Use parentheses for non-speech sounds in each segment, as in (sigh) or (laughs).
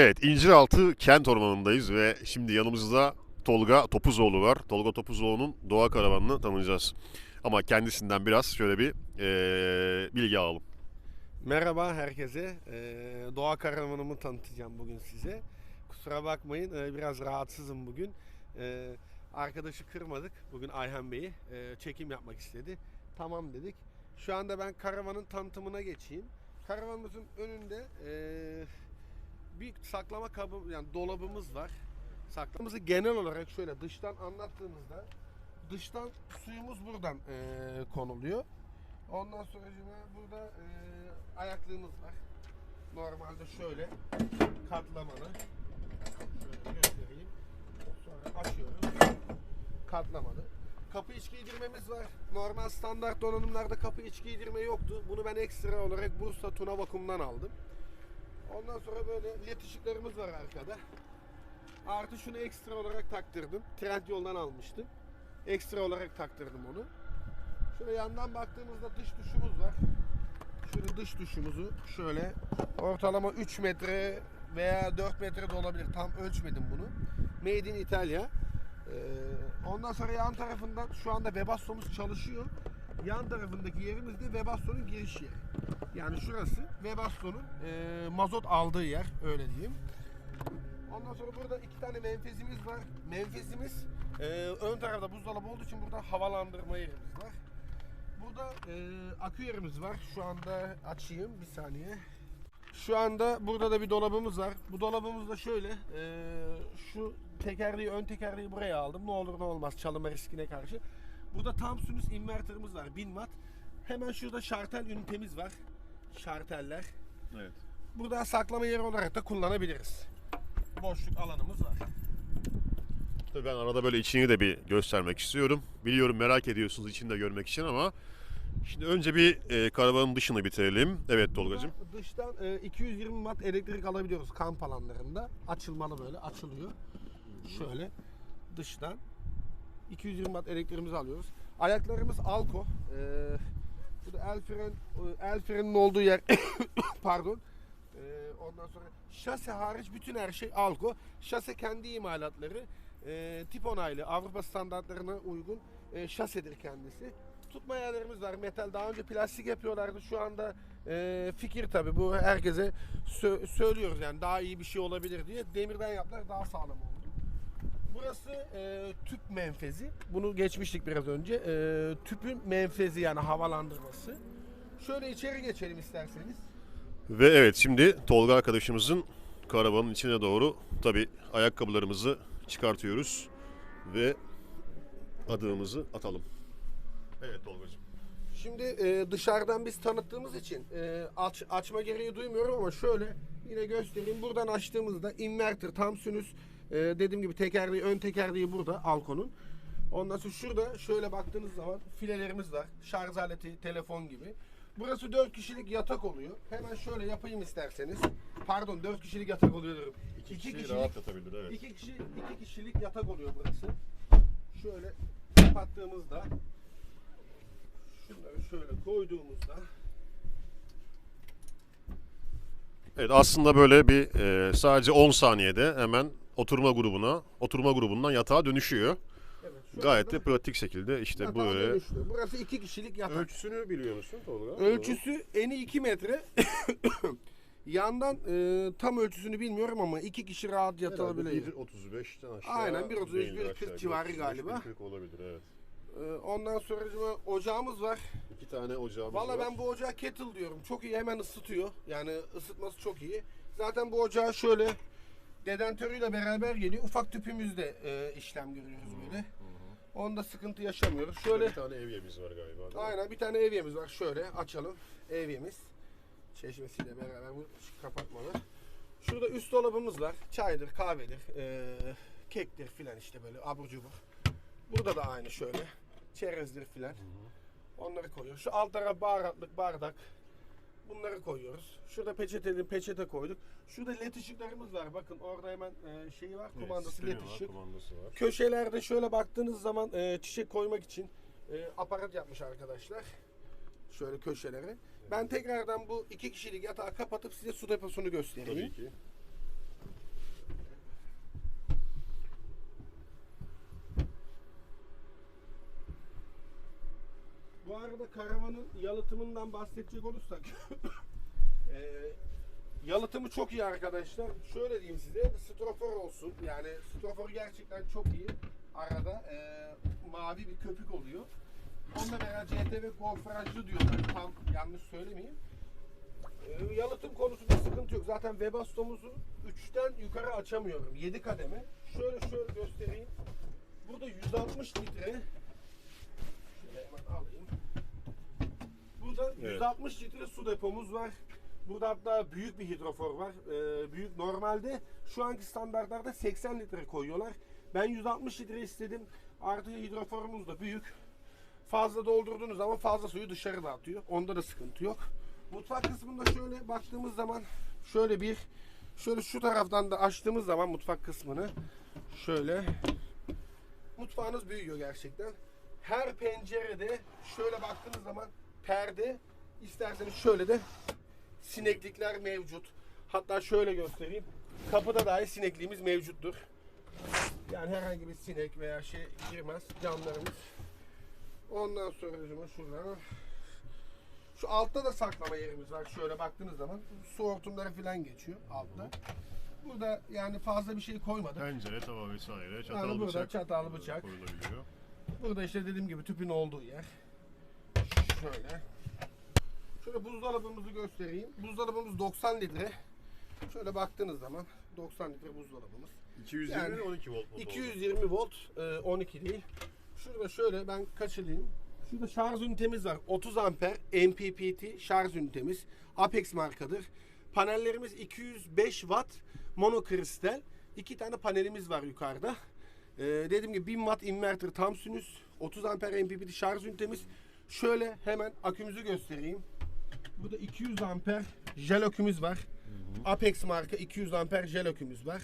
Evet, İnciraltı kent ormanındayız ve şimdi yanımızda Tolga Topuzoğlu var. Tolga Topuzoğlu'nun doğa karavanını tanıyacağız. Ama kendisinden biraz şöyle bir eee, bilgi alalım. Merhaba herkese. Ee, doğa karavanımı tanıtacağım bugün size. Kusura bakmayın ee, biraz rahatsızım bugün. Ee, arkadaşı kırmadık bugün Ayhan Bey'i. Ee, çekim yapmak istedi. Tamam dedik. Şu anda ben karavanın tanıtımına geçeyim. Karavanımızın önünde ee, bir saklama kabı yani dolabımız var. Saklamamızı genel olarak şöyle dıştan anlattığımızda dıştan suyumuz buradan ee, konuluyor. Ondan sonra burada e, ayaklığımız var. Normalde şöyle katlamalı. Şöyle göstereyim. Sonra açıyoruz. Katlamalı. Kapı iç giydirmemiz var. Normal standart donanımlarda kapı iç giydirme yoktu. Bunu ben ekstra olarak Bursa Tuna Vakum'dan aldım. Ondan sonra böyle led ışıklarımız var arkada. Artı şunu ekstra olarak taktırdım. Trend yoldan almıştım. Ekstra olarak taktırdım onu. Şöyle yandan baktığımızda dış duşumuz var. Şöyle dış duşumuzu şöyle ortalama 3 metre veya 4 metre de olabilir. Tam ölçmedim bunu. Made in Italia. Ee, ondan sonra yan tarafından şu anda Webasto'muz çalışıyor. Yan tarafındaki yerimiz de Webasto'nun giriş yeri. Yani şurası Webasto'nun e, mazot aldığı yer öyle diyeyim. Ondan sonra burada iki tane menfezimiz var. Menfezimiz e, ön tarafta buzdolabı olduğu için burada havalandırma yerimiz var. Burada e, akü yerimiz var. Şu anda açayım bir saniye. Şu anda burada da bir dolabımız var. Bu dolabımız da şöyle. e, şu tekerleği, ön tekerleği buraya aldım. Ne olur ne olmaz çalınma riskine karşı. Burada tam sinüs inverterimiz var. 1000 watt. Hemen şurada şartel ünitemiz var. Şarteller. Evet. Burada saklama yeri olarak da kullanabiliriz. Boşluk alanımız var. Tabii ben arada böyle içini de bir göstermek istiyorum. Biliyorum merak ediyorsunuz içini de görmek için ama şimdi önce bir e, karavanın dışını bitirelim. Evet Tolgacığım. Dıştan e, 220 watt elektrik alabiliyoruz kamp alanlarında. Açılmalı böyle açılıyor. Şöyle dıştan 220 watt elektriğimizi alıyoruz. Ayaklarımız Alco. E, bu da el fren el frenin olduğu yer (coughs) pardon. E, ondan sonra şase hariç bütün her şey Alco. Şase kendi imalatları. E, tip onaylı Avrupa standartlarına uygun e, şasedir kendisi. Tutma yerlerimiz var metal. Daha önce plastik yapıyorlardı. Şu anda e, fikir tabi bu herkese sö- söylüyoruz yani daha iyi bir şey olabilir diye. Demirden yaptılar daha sağlam oldu. Burası e, tüp menfezi. Bunu geçmiştik biraz önce. E, tüpün menfezi yani havalandırması. Şöyle içeri geçelim isterseniz. Ve evet şimdi Tolga arkadaşımızın karavanın içine doğru tabi ayakkabılarımızı çıkartıyoruz ve adımımızı atalım. Evet Tolgacığım. Şimdi e, dışarıdan biz tanıttığımız için e, aç, açma gereği duymuyorum ama şöyle yine göstereyim. Buradan açtığımızda inverter tam sinüs e, dediğim gibi tekerleği ön tekerleği burada Alcon'un. Ondan sonra şurada şöyle baktığınız zaman filelerimiz var. Şarj aleti, telefon gibi. Burası 4 kişilik yatak oluyor. Hemen şöyle yapayım isterseniz. Pardon 4 kişilik yatak oluyor diyorum. İki, İki kişi kişilik- rahat yatabilir evet. İki kişi iki kişilik yatak oluyor burası. Şöyle kapattığımızda şunları şöyle koyduğumuzda Evet aslında böyle bir e, sadece 10 saniyede hemen oturma grubuna, oturma grubundan yatağa dönüşüyor. evet, Gayet de pratik şekilde işte yatağa böyle. dönüştü. Burası iki kişilik yatak. Ölçüsünü biliyor musun Tolga? Ölçüsü eni 2 metre. (coughs) Yandan e, tam ölçüsünü bilmiyorum ama iki kişi rahat yatabilir. 1.35'ten aşağı. Aynen, 1.35, değildir 1.40 aşağı. civarı 1.35, galiba. 1.40 olabilir evet. E, ondan sonra ocağımız var. İki tane ocağımız Valla var. ben bu ocağa kettle diyorum. Çok iyi hemen ısıtıyor. Yani ısıtması çok iyi. Zaten bu ocağa şöyle dedentörüyle beraber geliyor. Ufak tüpümüzde e, işlem görüyoruz böyle. Onda sıkıntı yaşamıyoruz. Şöyle Bir tane evyemiz var galiba. değil mi? aynen bir tane evyemiz var. Şöyle açalım. Evyemiz. Çeşmesiyle beraber bu kapatmalı. Şurada üst dolabımız var. Çaydır, kahvedir, e, kektir filan işte böyle abur cubur. Burada da aynı şöyle. Çerezdir filan. Onları koyuyoruz. Şu alt taraf baharatlık bardak. Bunları koyuyoruz. Şurada peçeteli peçete koyduk. Şurada led ışıklarımız var. Bakın orada hemen e, şeyi var. Evet, Kumandası sistemi led var, ışık. Kumandası var. Köşelerde şöyle baktığınız zaman e, çiçek koymak için e, aparat yapmış arkadaşlar. Şöyle köşelere. Ben tekrardan bu iki kişilik yatağı kapatıp size su deposunu göstereyim. Tabii ki. Arada karavanın yalıtımından bahsedecek olursak (coughs) eee, yalıtımı çok iyi arkadaşlar. Şöyle diyeyim size strofor olsun. Yani strofor gerçekten çok iyi. Arada eee, mavi bir köpük oluyor. Onunla beraber CTV gofrajlı diyorlar. Tam yanlış söylemeyeyim. Eee, yalıtım konusunda sıkıntı yok. Zaten Webasto'muzu 3'ten yukarı açamıyorum. 7 kademe. Şöyle şöyle göstereyim. Burada 160 litre Şöyle hemen alayım. Burada Evet. 160 litre su depomuz var. Burada hatta büyük bir hidrofor var. Ee, büyük normalde şu anki standartlarda 80 litre koyuyorlar. Ben 160 litre istedim. Artı hidroforumuz da büyük. Fazla doldurduğunuz zaman fazla suyu dışarı dağıtıyor. Onda da sıkıntı yok. Mutfak kısmında şöyle baktığımız zaman şöyle bir şöyle şu taraftan da açtığımız zaman mutfak kısmını şöyle mutfağınız büyüyor gerçekten. Her pencerede şöyle baktığınız zaman perde isterseniz şöyle de sineklikler mevcut. Hatta şöyle göstereyim. Kapıda dahi sinekliğimiz mevcuttur. Yani herhangi bir sinek veya şey girmez camlarımız. Ondan sonra şuradan şu altta da saklama yerimiz var. Şöyle baktığınız zaman su hortumları falan geçiyor altta. Burada yani fazla bir şey koymadık. Tencere, tava vesaire, çatal Yani burada bıçak, çatal, bıçak. koyulabiliyor. Burada işte dediğim gibi tüpün olduğu yer. Şöyle. Şöyle buzdolabımızı göstereyim. Buzdolabımız 90 litre. Şöyle baktığınız zaman 90 litre buzdolabımız. 220 Yani ile 12 volt motor. 220 volt, e, 12 değil. Şurada şöyle ben kaçırayım. Şurada şarj ünitemiz var. 30 amper MPPT şarj ünitemiz. Apex markadır. Panellerimiz 205 watt monokristal. İki tane panelimiz var yukarıda. Ee, dediğim gibi 1000 watt inverter tam sinüs. 30 amper MPPT şarj ünitemiz. Şöyle hemen akümüzü göstereyim. Burada 200 amper jel akümüz var. Apex marka 200 amper jel akümüz var.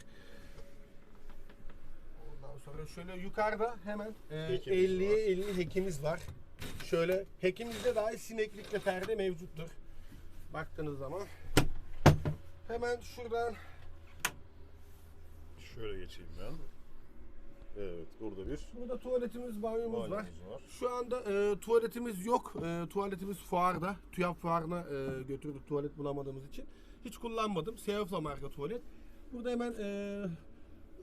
Ondan sonra şöyle yukarıda hemen e, Hekimiz 50'ye 50 hekimiz var. Şöyle hekimizde dahi sineklikle perde mevcuttur. Baktığınız zaman. Hemen şuradan Şöyle geçeyim ben. Evet, burada bir burada tuvaletimiz, banyomuz var. banyomuz var. Şu anda e, tuvaletimiz yok. E, tuvaletimiz fuarda. TÜYAP fuarına e, götürdük tuvalet bulamadığımız için. Hiç kullanmadım. Seafla marka tuvalet. Burada hemen e,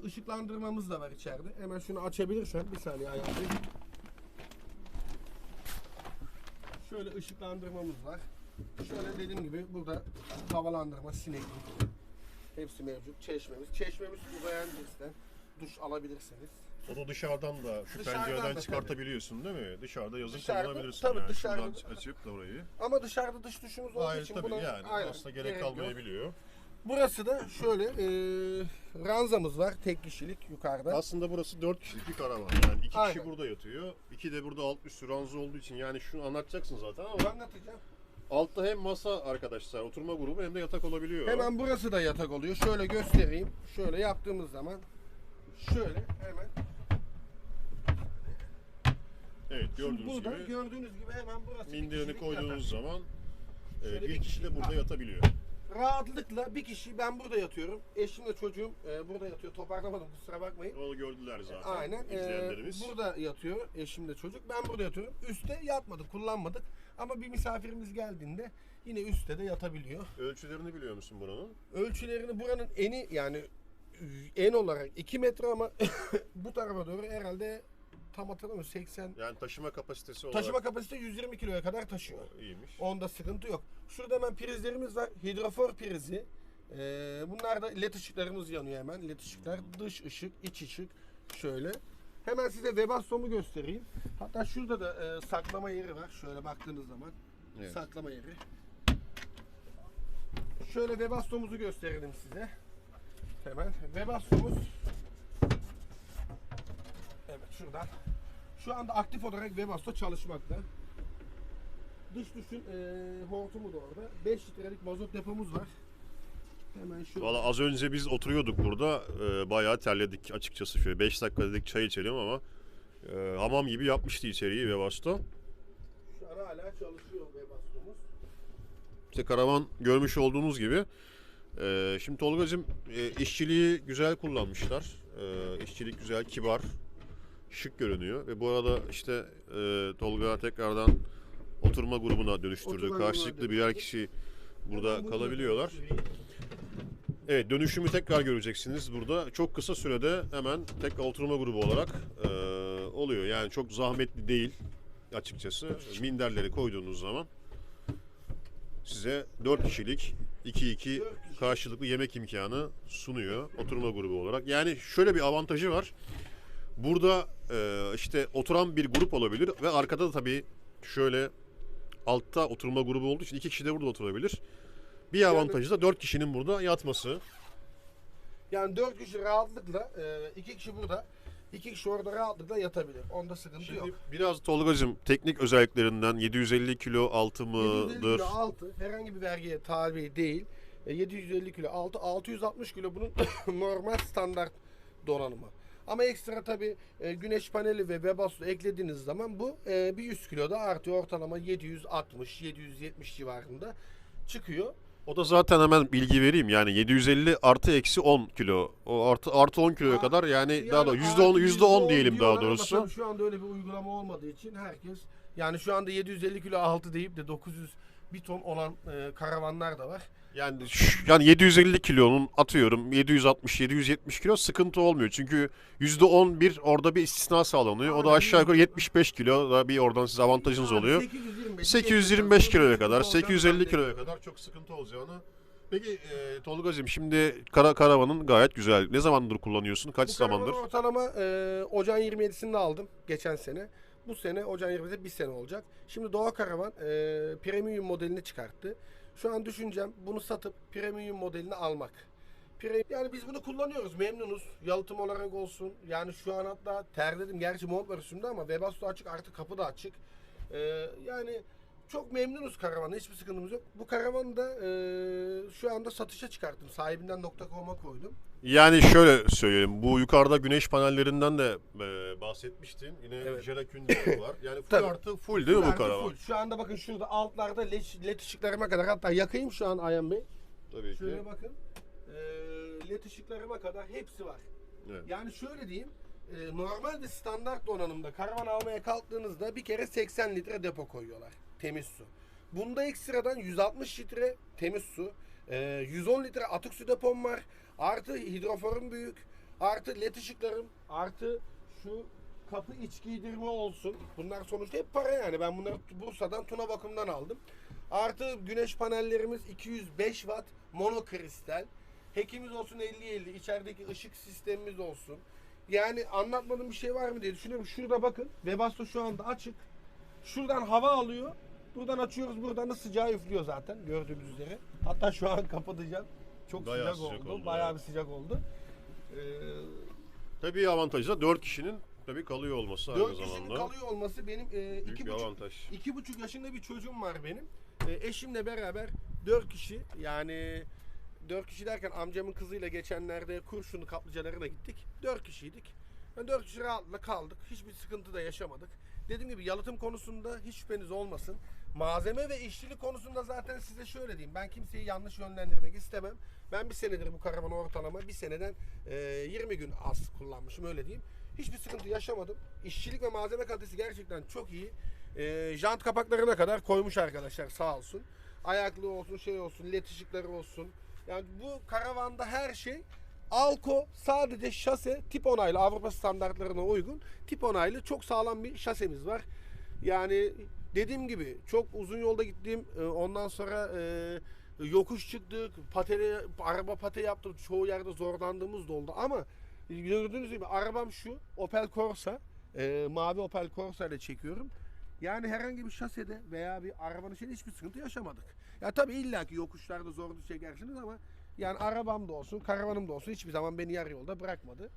ışıklandırmamız da var içeride. Hemen şunu açabilirsem bir saniye ayarlayayım. Şöyle ışıklandırmamız var. Şöyle dediğim gibi burada havalandırma, sineklik hepsi mevcut. Çeşmemiz. Çeşmemiz uzayan cinsten. Duş alabilirsiniz. Onu dışarıdan da şu Dışarıdan pencereden da çıkartabiliyorsun değil mi? Dışarıda yazın Dışarıda- kullanabilirsin tabii yani. dışarıda- Şuradan açıp da orayı. Ama dışarıda dış duşumuz olduğu Hayır için tabii buna yani aynen, aslında gerek, yok. kalmayabiliyor. Burası da şöyle e, ranzamız var. Tek kişilik yukarıda. Aslında burası 4 kişilik bir karavan. Yani iki Aynen. kişi burada yatıyor. iki de burada alt üstü ranza olduğu için yani şunu anlatacaksın zaten ama Anlatacağım. altta hem masa arkadaşlar oturma grubu hem de yatak olabiliyor. Hemen burası da yatak oluyor. Şöyle göstereyim. Şöyle yaptığımız zaman şöyle hemen Evet Şimdi gördüğünüz burada gibi gördüğünüz gibi hemen burası kişilik koyduğunuz yatak. zaman e, bir bir kişi de burada Ha. yatabiliyor. rahatlıkla bir kişi ben burada yatıyorum. Eşimle çocuğum e, burada yatıyor. Toparlamadım kusura bakmayın. Onu gördüler zaten Aynen. İzleyenlerimiz. burada yatıyor eşimle çocuk. Ben burada yatıyorum. Üste yatmadık, kullanmadık. Ama bir misafirimiz geldiğinde yine üstte de yatabiliyor. Ölçülerini biliyor musun buranın? Ölçülerini buranın eni yani en olarak 2 metre ama (coughs) bu tarafa doğru herhalde tam hatırlamıyorum 80 Yani taşıma kapasitesi olarak taşıma kapasite 120 kiloya kadar taşıyor. iyiymiş. Onda sıkıntı yok. Şurada hemen prizlerimiz var. Hidrofor prizi. Ee, bunlar da led ışıklarımız yanıyor hemen. Led ışıklar, dış ışık, iç ışık. Şöyle. Hemen size Webasto'mu göstereyim. Hatta şurada da e, saklama yeri var. Şöyle baktığınız zaman. Evet. Saklama yeri. Şöyle Webasto'muzu gösterelim size. Hemen. Webasto'muz Evet şuradan. Şu anda aktif olarak Webasto çalışmakta. Dış duşun e, hortumu da orada. 5 litrelik mazot depomuz var. Hemen şu. Valla az önce biz oturuyorduk burada. E, bayağı terledik açıkçası. Şöyle 5 dakika dedik çay içelim ama e, hamam gibi yapmıştı içeriği ve Vasto. Şu an hala çalışıyor Webasto'muz. İşte karavan görmüş olduğunuz gibi. E, şimdi Tolga'cığım e, işçiliği güzel kullanmışlar. E, işçilik güzel, kibar, şık görünüyor. Ve bu arada işte e, Tolga tekrardan oturma grubuna dönüştürdü. Oturma Karşılıklı grubuna birer kişi burada kalabiliyorlar. Evet dönüşümü tekrar göreceksiniz burada. Çok kısa sürede hemen tek oturma grubu olarak eee, oluyor. Yani çok zahmetli değil açıkçası. Minderleri koyduğunuz zaman size 4 kişilik 2-2 karşılıklı yemek imkanı sunuyor oturma grubu olarak. Yani şöyle bir avantajı var. Burada eee, işte oturan bir grup olabilir ve arkada da tabii şöyle altta oturma grubu olduğu için iki kişi de burada oturabilir. Bir avantajı da 4 kişinin burada yatması. Yani 4 kişi rahatlıkla, 2 kişi burada, 2 kişi orada rahatlıkla yatabilir. Onda sıkıntı Şimdi yok. biraz Tolga'cığım teknik özelliklerinden 750 kilo altı 750 mıdır? kilo altı herhangi bir vergiye tabi değil. E, 750 kilo altı, 660 kilo bunun (coughs) normal standart donanımı. Ama ekstra tabi güneş paneli ve Webasto eklediğiniz zaman bu e, bir 100 kilo da artıyor. Ortalama 760-770 civarında çıkıyor. O da zaten hemen bilgi vereyim yani 750 artı eksi 10 kilo. O artı artı 10 kiloya Ha, kadar yani, Yani daha da yüzde 10 artı yüzde 10 diyelim diyorlar daha doğrusu. Şu anda öyle bir uygulama olmadığı için herkes yani şu anda 750 kilo altı deyip de 900 bir ton olan e, karavanlar da var. Yani şu- yani 750 kilonun atıyorum 760 770 kilo sıkıntı olmuyor. Çünkü yüzde 10 bir orada bir istisna sağlanıyor. O da aşağı yukarı 75 kilo da bir oradan size avantajınız oluyor. 825, 825 kiloya kadar, olacağını 850 zannediyorum. kiloya kadar çok sıkıntı olacağını. Peki e, Tolga'cığım şimdi kara karavanın gayet güzel. Ne zamandır kullanıyorsun? Kaç Bu zamandır? karavanı ortalama e, ocağın 27'sinde aldım geçen sene. Bu sene ocağın 27'de bir sene olacak. Şimdi Doğa Karavan e, premium modelini çıkarttı. Şu an düşüncem bunu satıp premium modelini almak. Pre- yani biz bunu kullanıyoruz, memnunuz. Yalıtım olarak olsun. Yani şu an hatta terledim. Gerçi mont var üstümde ama Webasto açık, artık kapı da açık. E, yani çok memnunuz karavanla. Hiçbir sıkıntımız yok. Bu karavanı da e, şu anda satışa çıkarttım. Sahibinden.com'a koydum. Yani şöyle söyleyeyim. Bu yukarıda güneş panellerinden de e, bahsetmiştin. Yine Evet. jelakün de var. (laughs) Yani full Tabii. artı full değil mi bu karavan? full? Şu anda bakın şurada altlarda led, led ışıklarıma kadar hatta yakayım şu an Ayhan Bey. Tabii ki. Şöyle bakın. Ee, led ışıklarıma kadar hepsi var. Evet. Yani şöyle diyeyim. e, normal bir standart donanımda karavan almaya kalktığınızda bir kere 80 litre depo koyuyorlar. Temiz su. Bunda ekstradan 160 litre temiz su. e, 110 litre atık su depom var. Artı hidroforum büyük. Artı led ışıklarım. Artı şu kapı iç giydirme olsun. Bunlar sonuçta hep para yani. Ben bunları Bursa'dan Tuna Bakım'dan aldım. Artı güneş panellerimiz 205 watt monokristal. Hekimiz olsun 50-50. içerideki ışık sistemimiz olsun. Yani anlatmadığım bir şey var mı diye düşünüyorum. Şurada bakın. Webasto şu anda açık. Şuradan hava alıyor. Buradan açıyoruz. Buradan da sıcağı üflüyor zaten gördüğünüz üzere. Hatta şu an kapatacağım. Çok Bayağı sıcak, sıcak oldu. oldu, Bayağı evet. bir sıcak oldu. Ee, Tabii avantajı da 4 kişinin tabii kalıyor olması aynı 4 kişinin zamanda. kalıyor olması benim e, Büyük iki bir buçuk, avantaj. iki buçuk yaşında bir çocuğum var benim. E, eşimle beraber 4 kişi yani 4 kişi derken amcamın kızıyla geçenlerde Kurşunlu kaplıcalarına gittik. 4 kişiydik. Yani 4 kişi rahatla kaldık. Hiçbir sıkıntı da yaşamadık. Dediğim gibi yalıtım konusunda hiç şüpheniz olmasın. Malzeme ve işçilik konusunda zaten size şöyle diyeyim. Ben kimseyi yanlış yönlendirmek istemem. Ben bir senedir bu karavanı ortalama bir seneden e, 20 gün az kullanmışım öyle diyeyim. Hiçbir sıkıntı yaşamadım. İşçilik ve malzeme kalitesi gerçekten çok iyi. E, jant kapaklarına kadar koymuş arkadaşlar sağ olsun. Ayaklı olsun şey olsun led ışıkları olsun. Yani bu karavanda her şey Alko sadece şase tip onaylı Avrupa standartlarına uygun tip onaylı çok sağlam bir şasemiz var. Yani dediğim gibi çok uzun yolda gittim. Ee, Ondan sonra e, yokuş çıktık. Patele, araba pate yaptık. Çoğu yerde zorlandığımız da oldu ama gördüğünüz gibi arabam şu Opel Corsa. e, mavi Opel Corsa ile çekiyorum. Yani herhangi bir şasede veya bir arabanın şeyinde hiçbir sıkıntı yaşamadık. Ya tabii illaki yokuşlarda zorluk çekersiniz ama yani arabam da olsun, karavanım da olsun hiçbir zaman beni yarı yolda bırakmadı.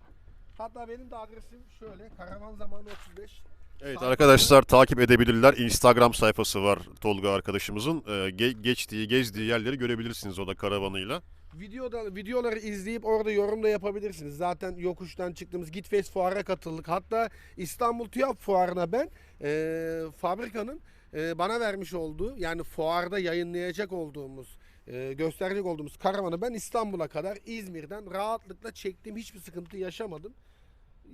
Hatta benim de adresim şöyle. Karavan zamanı 35. Evet arkadaşlar takip edebilirler. Instagram sayfası var Tolga arkadaşımızın. Ee, ge- geçtiği, gezdiği yerleri görebilirsiniz o da karavanıyla. Videoda videoları izleyip orada yorum da yapabilirsiniz. Zaten yokuştan çıktığımız Gitfest fuara katıldık. Hatta İstanbul TÜYAP fuarına ben e, fabrikanın e, bana vermiş olduğu yani fuarda yayınlayacak olduğumuz e, gösterecek olduğumuz karavanı ben İstanbul'a kadar İzmir'den rahatlıkla çektim. Hiçbir sıkıntı yaşamadım.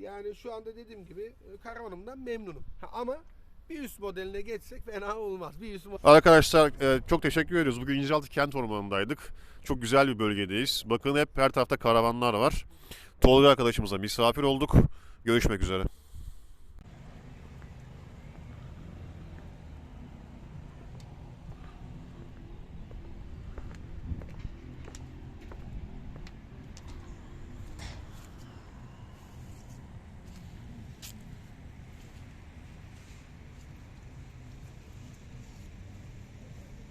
Yani şu anda dediğim gibi e, karavanımdan memnunum. Ha, ama Bir üst modeline geçsek fena olmaz. Bir üst mo- Arkadaşlar e, çok teşekkür ediyoruz. Bugün İnciraltı Kent Ormanı'ndaydık. Çok güzel bir bölgedeyiz. Bakın hep her tarafta karavanlar var. Tolga arkadaşımıza misafir olduk. Görüşmek üzere.